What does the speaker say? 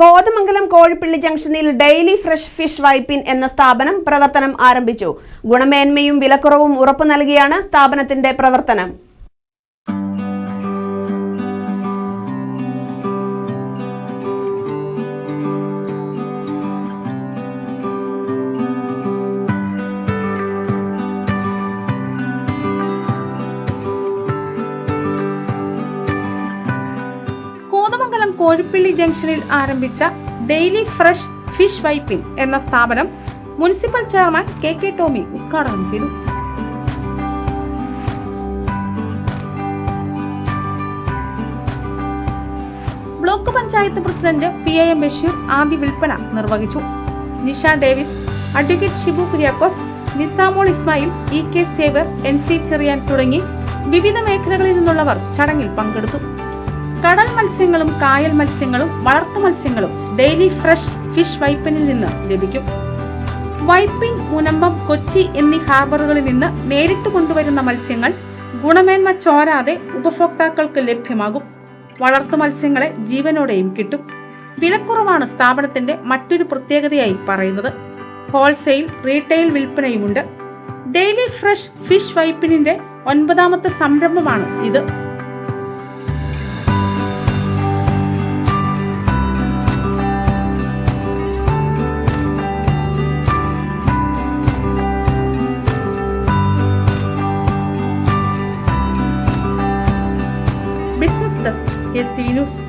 കോതമംഗലം കോഴിപ്പള്ളി ജംഗ്ഷനിൽ daily fresh fish Vypin എന്ന സ്ഥാപനം പ്രവർത്തനം ആരംഭിച്ചു. ഗുണമേന്മയും വിലക്കുറവും ഉറപ്പു നൽകിയാണ് സ്ഥാപനത്തിന്റെ പ്രവർത്തനം. കോഴിപ്പള്ളി ജംഗ്ഷനിൽ ആരംഭിച്ച ഡെയിലി ഫ്രഷ് ഫിഷ് വൈപ്പിംഗ് എന്ന സ്ഥാപനം municipal chairman K K Tomy ഉദ്ഘാടനം ചെയ്തു. Block panchayat president P A M Basheer ആദ്യ വിൽപ്പന നിർവഹിച്ചു. Nisha Davis advocate Shibu Kuriakose Nisamol Ismail E K Saver N C Cherian തുടങ്ങി വിവിധ മേഖലകളിൽ നിന്നുള്ളവർ ചടങ്ങിൽ പങ്കെടുത്തു. കടൽ മത്സ്യങ്ങളും കായൽ മത്സ്യങ്ങളും വളർത്തു മത്സ്യങ്ങളും ഡെയിലി ഫ്രഷ് ഫിഷ് വൈപ്പിനിൽ നിന്ന് ലഭിക്കും. വൈപ്പിൻ മുനമ്പം കൊച്ചി എന്നീ ഹാർബറുകളിൽ നിന്ന് നേരിട്ട് കൊണ്ടുവരുന്ന മത്സ്യങ്ങൾ ഗുണമേന്മ ചോരാതെ ഉപഭോക്താക്കൾക്ക് ലഭ്യമാകും. വളർത്തു മത്സ്യങ്ങളെ ജീവനോടെയും കിട്ടും. വിലക്കുറവാണ് സ്ഥാപനത്തിന്റെ മറ്റൊരു പ്രത്യേകതയായി പറയുന്നത്. ഹോൾസെയിൽ റീറ്റെയിൽ വിൽപ്പനയുമുണ്ട്. ഡെയിലി ഫ്രഷ് ഫിഷ് വൈപ്പിനിന്റെ ഒൻപതാമത്തെ സംരംഭമാണ് ഇത്. Desk S C news